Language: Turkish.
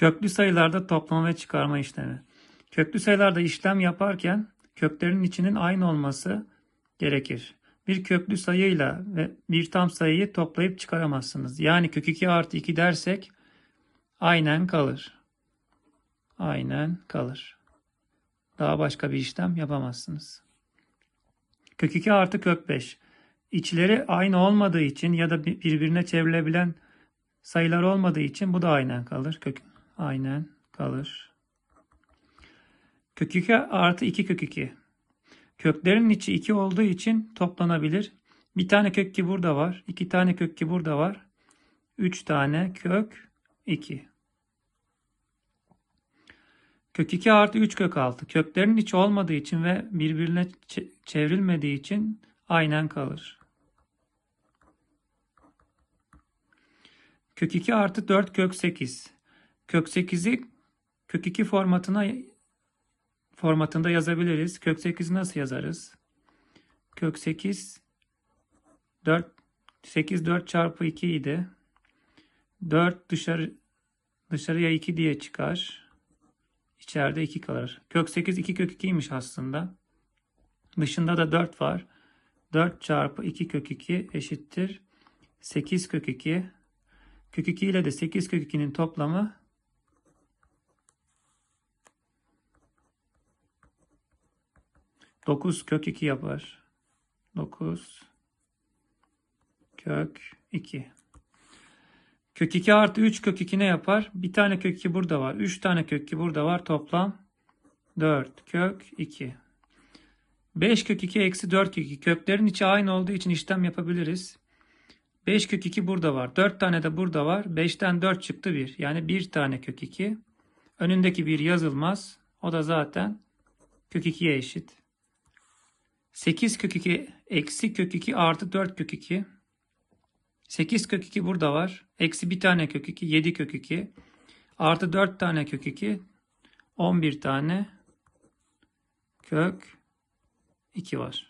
Köklü sayılarda toplama ve çıkarma işlemi. Köklü sayılarda işlem yaparken köklerin içinin aynı olması gerekir. Bir köklü sayıyla ve bir tam sayıyı toplayıp çıkaramazsınız. Yani kök 2 artı 2 dersek aynen kalır. Aynen kalır. Daha başka bir işlem yapamazsınız. Kök 2 artı kök 5. İçleri aynı olmadığı için ya da bir- birbirine çevrilebilen sayılar olmadığı için bu da aynen kalır. Kök aynen kalır. Kök 2 artı 2 kök 2. Köklerin içi 2 olduğu için toplanabilir. Bir tane kök 2 burada var. iki tane kök 2 burada var. 3 tane kök 2. Kök 2 artı 3 kök 6. Köklerin içi olmadığı için ve birbirine çevrilmediği için aynen kalır. Kök 2 artı 4 kök 8. Kök 8'i kök 2 formatına formatında yazabiliriz. Kök 8'i nasıl yazarız? Kök 8 4 8 4 çarpı 2 idi. 4 dışarı dışarıya 2 diye çıkar. İçeride 2 kalır. Kök 8 2 kök 2'ymiş aslında. Dışında da 4 var. 4 çarpı 2 kök 2 eşittir. 8 kök 2. Kök 2 ile de 8 kök 2'nin toplamı 9 kök 2 yapar. 9 kök 2. Kök 2 artı 3 kök 2 ne yapar? Bir tane kök 2 burada var. 3 tane kök 2 burada var. Toplam 4 kök 2. 5 kök 2 eksi 4 kök 2. Köklerin içi aynı olduğu için işlem yapabiliriz. 5 kök 2 burada var. 4 tane de burada var. 5'ten 4 çıktı 1. Yani 1 tane kök 2. Önündeki 1 yazılmaz. O da zaten kök 2'ye eşit. 8 kök 2 eksi kök 2 artı 4 kök 2. 8 kök 2 burada var. Eksi bir tane kök 2 7 kök 2. Artı 4 tane kök 2 11 tane kök 2 var.